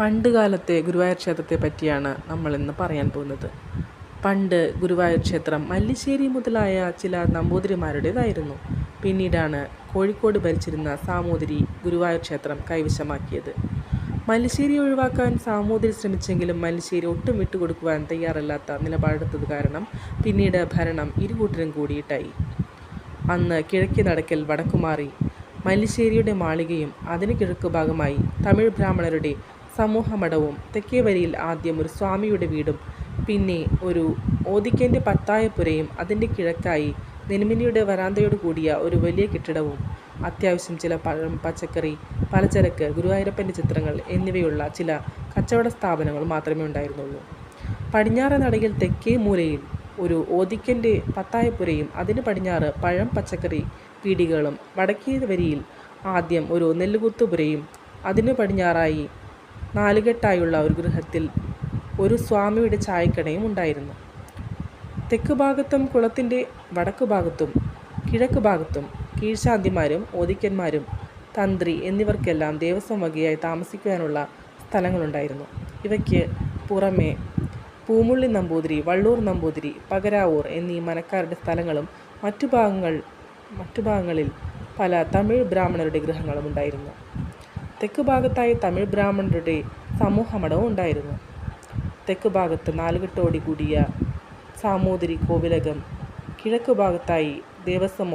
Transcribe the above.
പണ്ട് കാലത്തെ ഗുരുവായൂർ ക്ഷേത്രത്തെ പറ്റിയാണ് നമ്മൾ ഇന്ന് പറയാൻ പോകുന്നത്. പണ്ട് ഗുരുവായൂർ ക്ഷേത്രം മല്ലിശ്ശേരി മുതലായ ചില നമ്പൂതിരിമാരുടേതായിരുന്നു. പിന്നീടാണ് കോഴിക്കോട് ഭരിച്ചിരുന്ന സാമൂതിരി ഗുരുവായൂർ ക്ഷേത്രം കൈവശമാക്കിയത്. മല്ലിശ്ശേരി ഒഴിവാക്കാൻ സാമൂതിരി ശ്രമിച്ചെങ്കിലും മല്ലിശ്ശേരി ഒട്ടും വിട്ടുകൊടുക്കുവാൻ തയ്യാറല്ലാത്ത നിലപാടെടുത്തത് കാരണം പിന്നീട് ഭരണം ഇരുകൂട്ടരും കൂടിയിട്ടായി. അന്ന് കിഴക്കേ നടക്കൽ വടക്കുമാറി മല്ലിശ്ശേരിയുടെ മാളികയും അതിന് കിഴക്ക് ഭാഗമായി തമിഴ് ബ്രാഹ്മണരുടെ സമൂഹമഠവും തെക്കേ വരിയിൽ ആദ്യം ഒരു സ്വാമിയുടെ വീടും പിന്നെ ഒരു ഓദിക്കന്റെ പത്തായപ്പുരയും അതിന്റെ കിഴക്കായി നെന്മിനിയുടെ വരാന്തയോട് കൂടിയ ഒരു വലിയ കെട്ടിടവും അത്യാവശ്യം ചില പഴം പച്ചക്കറി പലചരക്ക് ഗുരുവായൂരപ്പന്റെ ചിത്രങ്ങൾ എന്നിവയുള്ള ചില കച്ചവട സ്ഥാപനങ്ങൾ മാത്രമേ ഉണ്ടായിരുന്നുള്ളൂ. പടിഞ്ഞാറ് നടയിൽ തെക്കേ മൂലയിൽ ഒരു ഓദിക്കന്റെ പത്തായപ്പുരയും അതിന് പടിഞ്ഞാറ് പഴം പച്ചക്കറി പീടികകളും വടക്കേ വരിയിൽ ആദ്യം ഒരു നെല്ലുകുത്തുപുരയും അതിന് പടിഞ്ഞാറായി നാലുകെട്ടായുള്ള ഒരു ഗൃഹത്തിൽ ഒരു സ്വാമിയുടെ ചായക്കടയും ഉണ്ടായിരുന്നു. തെക്ക് ഭാഗത്തും കുളത്തിന്റെ വടക്കു ഭാഗത്തും കിഴക്ക് ഭാഗത്തും കീഴ്ശാന്തിമാരും ഓദിക്കന്മാരും തന്ത്രി എന്നിവർക്കെല്ലാം ദേവസ്വം വകയായി താമസിക്കുവാനുള്ള സ്ഥലങ്ങളുണ്ടായിരുന്നു. ഇവയ്ക്ക് പുറമേ പൂമുള്ളി നമ്പൂതിരി വള്ളൂർ നമ്പൂതിരി പകരാവൂർ എന്നീ മനക്കാരുടെ സ്ഥലങ്ങളും മറ്റു ഭാഗങ്ങൾ മറ്റു ഭാഗങ്ങളിൽ പല തമിഴ് ബ്രാഹ്മണരുടെ ഗൃഹങ്ങളും ഉണ്ടായിരുന്നു. തെക്ക് ഭാഗത്തായി തമിഴ് ബ്രാഹ്മണരുടെ സമൂഹമഠവും ഉണ്ടായിരുന്നു. തെക്ക് ഭാഗത്ത് നാലുകെട്ടോടി കൂടിയ സാമൂതിരി കോവിലകം കിഴക്ക് ഭാഗത്തായി ദേവസ്വം